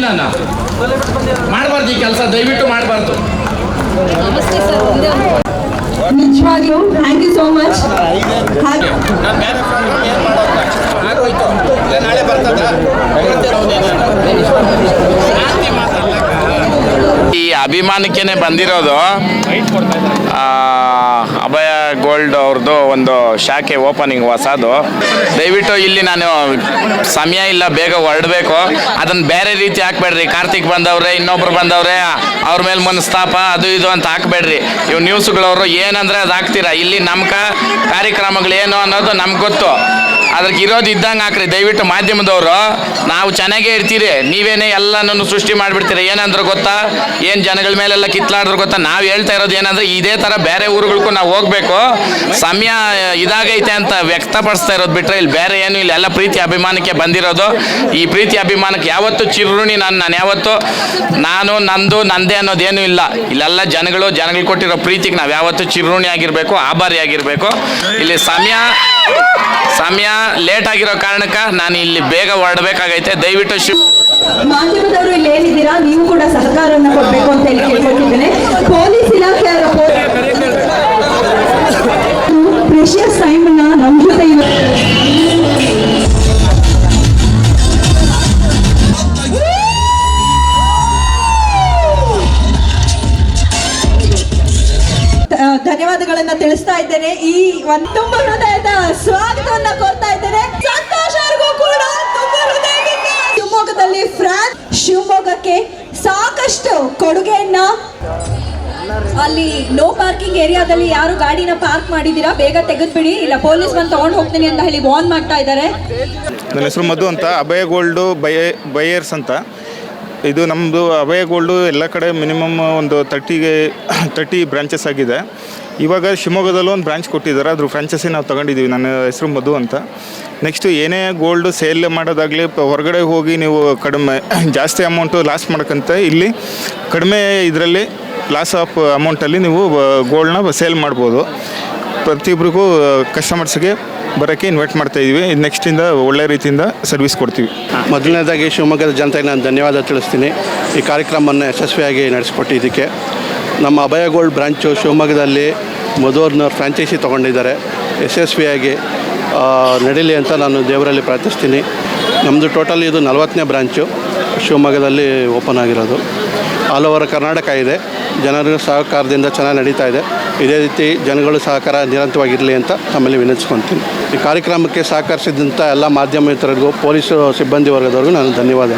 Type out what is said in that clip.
ಇಲ್ಲ ಮಾಡಬಾರ್ದು ಈ ಕೆಲಸ ದಯವಿಟ್ಟು ಮಾಡಬಾರ್ದು. ನಿಜವಾಗ್ಲೂ ಥ್ಯಾಂಕ್ ಯು ಸೋ ಮಚ್ ನಾಳೆ ಈ ಅಭಿಮಾನಕ್ಕೇನೆ ಬಂದಿರೋದು ಆ ಅಭಯ ಗೋಲ್ಡ್ ಅವ್ರದ್ದು ಒಂದು ಶಾಖೆ ಓಪನಿಂಗ್ ಹೊಸದು. ದಯವಿಟ್ಟು ಇಲ್ಲಿ ನಾನು ಸಮಯ ಇಲ್ಲ, ಬೇಗ ಹೊರಡಬೇಕು. ಅದನ್ನು ಬೇರೆ ರೀತಿ ಹಾಕ್ಬೇಡ್ರಿ. ಕಾರ್ತಿಕ್ ಬಂದವ್ರೆ, ಇನ್ನೊಬ್ರು ಬಂದವ್ರೆ, ಅವ್ರ ಮೇಲೆ ಮನಸ್ತಾಪ, ಅದು ಇದು ಅಂತ ಹಾಕ್ಬೇಡ್ರಿ. ಇವು ನ್ಯೂಸ್ಗಳವರು ಏನಂದ್ರೆ ಅದು ಹಾಕ್ತೀರಾ? ಇಲ್ಲಿ ನಮ್ಗೆ ಕಾರ್ಯಕ್ರಮಗಳೇನು ಅನ್ನೋದು ನಮ್ಗೆ ಗೊತ್ತು. ಅದ್ರಿಗೆ ಇರೋದು ಇದ್ದಂಗೆ ಹಾಕ್ರಿ. ದಯವಿಟ್ಟು ಮಾಧ್ಯಮದವರು, ನಾವು ಚೆನ್ನಾಗೇ ಇರ್ತೀರಿ. ನೀವೇನೇ ಎಲ್ಲನೂ ಸೃಷ್ಟಿ ಮಾಡಿಬಿಡ್ತೀರಿ. ಏನಂದ್ರೆ ಗೊತ್ತಾ? ಏನು ಜನಗಳ ಮೇಲೆಲ್ಲ ಕಿತ್ಲಾಡಿದ್ರು ಗೊತ್ತಾ? ನಾವು ಹೇಳ್ತಾ ಇರೋದು ಏನಂದ್ರೆ, ಇದೇ ಥರ ಬೇರೆ ಊರುಗಳಿಗೂ ನಾವು ಹೋಗಬೇಕು. ಸಮಯ ಇದಾಗೈತೆ ಅಂತ ವ್ಯಕ್ತಪಡಿಸ್ತಾ ಇರೋದು ಬಿಟ್ರೆ ಇಲ್ಲಿ ಬೇರೆ ಏನು ಇಲ್ಲ. ಎಲ್ಲ ಪ್ರೀತಿ ಅಭಿಮಾನಕ್ಕೆ ಬಂದಿರೋದು. ಈ ಪ್ರೀತಿ ಅಭಿಮಾನಕ್ಕೆ ಯಾವತ್ತೂ ಚಿರುಣಿ ನಾನು ನಾನು ಯಾವತ್ತೂ ನಾನು, ನಂದು, ನಂದೇ ಅನ್ನೋದೇನು ಇಲ್ಲ. ಇಲ್ಲೆಲ್ಲ ಜನಗಳು ಜನಗಳು ಕೊಟ್ಟಿರೋ ಪ್ರೀತಿಗೆ ನಾವು ಯಾವತ್ತೂ ಚಿರುಣಿ ಆಗಿರಬೇಕು, ಆಭಾರಿ ಆಗಿರಬೇಕು. ಇಲ್ಲಿ ಸಮಯ ಸಮಯ ಲೇಟ್ ಆಗಿರೋ ಕಾರಣಕ್ಕೆ ನಾನು ಇಲ್ಲಿ ಬೇಗ ಹೊರಡಬೇಕಾಗೈತೆ. ದಯವಿಟ್ಟು ಶಿವ ಮಾಧ್ಯಮದವರು ಇಲ್ಲಿ ಏನಿದ್ದೀರಾ? ನೀವು ಕೂಡ ಸಹಕಾರವನ್ನ ಕೊಡಬೇಕು ಅಂತ ಹೇಳಿ ಕೇಳ್ಕೊತಿದ್ದೇನೆ. ಪೊಲೀಸ್ ಇಲಾಖೆ ಪ್ರೆಷಿಯಸ್ ಟೈಮ್ ಅನ್ನ ನಮ್ ಜೊತೆ ಧನ್ಯವಾದಗಳನ್ನ ತಿಳಿಸ್ತಾ ಇದ್ದೇನೆ. ಈ ಒಂದು ತುಂಬ ಹೃದಯದ ಸ್ವಾಗತವನ್ನ ಕೋರ್ತಾ ಇದ್ದೇನೆ. ಅವ್ರಿಗೂ ಕೂಡ ಶಿವಮೊಗ್ಗದಲ್ಲಿ ಫ್ರಾನ್ಸ್, ಶಿವಮೊಗ್ಗಕ್ಕೆ ಸಾಕಷ್ಟು ಕೊಡುಗೆಯನ್ನ ಅಲ್ಲಿ ನೋ ಪಾರ್ಕಿಂಗ್ ಏರಿಯಾದಲ್ಲಿ ಯಾರು ಗಾಡಿನ ಪಾರ್ಕ್ ಮಾಡಿದೀರಾ ಬೇಗ ತೆಗೆದ್ಬಿಡಿ. ಇಲ್ಲ ಪೊಲೀಸ್ ಬಂದು ತಗೊಂಡು ಹೋಗ್ತೀನಿ ಅಂತ ಹೇಳಿ ವಾರ್ನ್ ಮಾಡ್ತಾ ಇದ್ದಾರೆ. ನನ್ನ ಹೆಸರು ಮಧು ಅಂತ, ಅಭಯ ಗೋಲ್ಡ್, ಬಯ ಬಯರ್ಸ್ ಅಂತ. ಇದು ನಮ್ಮದು ಅವೇ ಗೋಲ್ಡು ಎಲ್ಲ ಕಡೆ ಮಿನಿಮಮ್ ಒಂದು ತರ್ಟಿಗೆ, ತರ್ಟಿ ಬ್ರಾಂಚಸ್ ಆಗಿದೆ. ಇವಾಗ ಶಿವಮೊಗ್ಗದಲ್ಲೂ ಒಂದು ಬ್ರಾಂಚ್ ಕೊಟ್ಟಿದ್ದಾರೆ. ಅದ್ರ ಫ್ರಾಂಚೈಸಿ ನಾವು ತೊಗೊಂಡಿದ್ದೀವಿ. ನನ್ನ ಹೆಸರು ಮಧು ಅಂತ. ನೆಕ್ಸ್ಟು ಏನೇ ಗೋಲ್ಡ್ ಸೇಲ್ ಮಾಡೋದಾಗಲಿ ಹೊರಗಡೆ ಹೋಗಿ ನೀವು ಕಡಿಮೆ, ಜಾಸ್ತಿ ಅಮೌಂಟು ಲಾಸ್ ಮಾಡ್ಕಂತ, ಇಲ್ಲಿ ಕಡಿಮೆ ಇದರಲ್ಲಿ ಲಾಸ್ ಆಫ್ ಅಮೌಂಟಲ್ಲಿ ನೀವು ಗೋಲ್ಡ್ನ ಸೇಲ್ ಮಾಡ್ಬೋದು. ಪ್ರತಿಯೊಬ್ಬರಿಗೂ ಕಸ್ಟಮರ್ಸ್ಗೆ ಬರೋಕ್ಕೆ ಇನ್ವೈಟ್ ಮಾಡ್ತಾ ಇದ್ದೀವಿ ನೆಕ್ಸ್ಟಿಂದ ಒಳ್ಳೆ ರೀತಿಯಿಂದ ಸರ್ವಿಸ್ ಕೊಡ್ತೀವಿ. ಮೊದಲನೇದಾಗಿ ಶಿವಮೊಗ್ಗದ ಜನತೆಗೆ ನಾನು ಧನ್ಯವಾದ ತಿಳಿಸ್ತೀನಿ. ಈ ಕಾರ್ಯಕ್ರಮವನ್ನು ಯಶಸ್ವಿಯಾಗಿ ನಡೆಸಿಕೊಟ್ಟಿದ್ದಕ್ಕೆ. ನಮ್ಮ ಅಭಯ ಗೋಲ್ಡ್ ಬ್ರಾಂಚು ಶಿವಮೊಗ್ಗದಲ್ಲಿ ಮಧುವರ್ನವ್ರು ಫ್ರಾಂಚೈಸಿ ತೊಗೊಂಡಿದ್ದಾರೆ. ಯಶಸ್ವಿಯಾಗಿ ನಡೀಲಿ ಅಂತ ನಾನು ದೇವರಲ್ಲಿ ಪ್ರಾರ್ಥಿಸ್ತೀನಿ. ನಮ್ಮದು ಟೋಟಲ್ ಇದು ನಲವತ್ತನೇ ಬ್ರಾಂಚು ಶಿವಮೊಗ್ಗದಲ್ಲಿ ಓಪನ್ ಆಗಿರೋದು. ಆಲ್ ಓವರ್ ಕರ್ನಾಟಕ ಇದೆ. ಜನರ ಸಹಕಾರದಿಂದ ಚೆನ್ನಾಗಿ ನಡೀತಾ ಇದೆ. ಇದೇ ರೀತಿ ಜನಗಳು ಸಹಕಾರ ನಿರಂತರವಾಗಿರಲಿ ಅಂತ ತಮ್ಮಲ್ಲಿ ವಿನಂತಿಸ್ಕೊತೀನಿ. ಈ ಕಾರ್ಯಕ್ರಮಕ್ಕೆ ಸಹಕರಿಸಿದಂಥ ಎಲ್ಲ ಮಾಧ್ಯಮ ಮಿತ್ರರಿಗೂ, ಪೊಲೀಸ್ ಸಿಬ್ಬಂದಿ ವರ್ಗದವ್ರಿಗೂ ನಾನು ಧನ್ಯವಾದ